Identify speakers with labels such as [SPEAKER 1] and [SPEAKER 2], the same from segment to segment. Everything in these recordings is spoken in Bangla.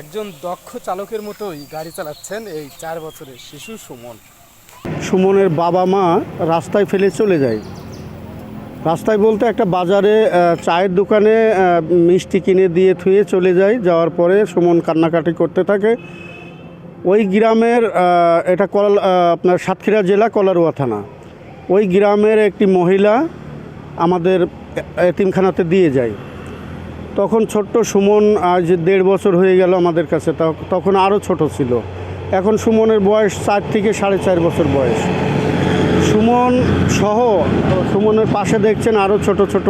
[SPEAKER 1] একজন দক্ষ চালকের মতোই গাড়ি চালাচ্ছেন এই চার বছরের শিশু সুমন।
[SPEAKER 2] সুমনের বাবা মা রাস্তায় ফেলে চলে যায়। রাস্তায় বলতে একটা বাজারে চায়ের দোকানে মিষ্টি কিনে দিয়ে থুয়ে চলে যায়। যাওয়ার পরে সুমন কান্নাকাটি করতে থাকে। ওই গ্রামের এটা কল আপনার সাতক্ষীরা জেলা কলারুয়া থানা। ওই গ্রামের একটি মহিলা আমাদের এতিমখানাতে দিয়ে যায়। তখন ছোট্ট সুমন আজ দেড় বছর হয়ে গেল আমাদের কাছে তখন আরও ছোট ছিল। এখন সুমনের বয়স চার থেকে সাড়ে চার বছর বয়স। সুমন সহ সুমনের পাশে দেখছেন আরও ছোট ছোট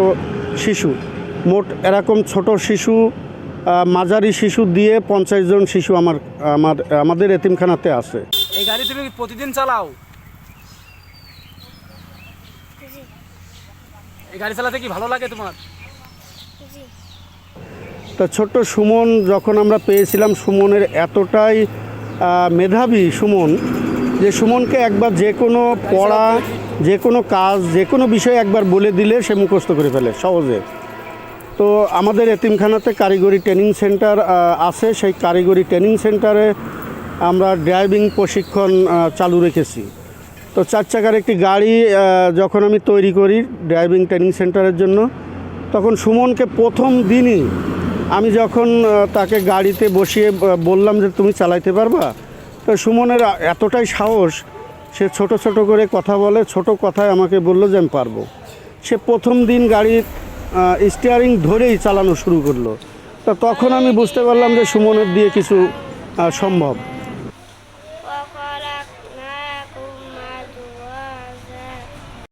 [SPEAKER 2] শিশু। মোট এরকম ছোট শিশু মাঝারি শিশু দিয়ে পঞ্চাশ জন শিশু আমার আমার আমাদের এতিমখানাতে আছে।
[SPEAKER 1] এই গাড়ি তুমি প্রতিদিন চালাও? এই গাড়ি চালাতে কি ভালো লাগে তোমার?
[SPEAKER 2] তা ছোট্ট সুমন, যখন আমরা পেয়েছিলাম সুমনের এতটাই মেধাবী সুমন, যে সুমনকে একবার যে কোনো পড়া, যে কোনো কাজ, যে কোনো বিষয় একবার বলে দিলে সে মুখস্থ করে ফেলে, সহজে। তো আমাদের এতিমখানাতে কারিগরি ট্রেনিং সেন্টার আছে। সেই কারিগরি ট্রেনিং সেন্টারে আমরা ড্রাইভিং প্রশিক্ষণ চালু রেখেছি। তো চার চাকার একটি গাড়ি যখন আমি তৈরি করি ড্রাইভিং ট্রেনিং সেন্টারের জন্য তখন সুমনকে প্রথম দিনই আমি যখন তাকে গাড়িতে বসিয়ে বললাম যে তুমি চালাইতে পারবা, তো সুমনের এতটাই সাহস, সে ছোট ছোট করে কথা বলে, ছোট কথায় আমাকে বলল যে আমি পারব। সে প্রথম দিন গাড়ির স্টিয়ারিং ধরেই চালানো শুরু করল। তা তখন আমি বুঝতে পারলাম যে সুমনের দিয়ে কিছু সম্ভব।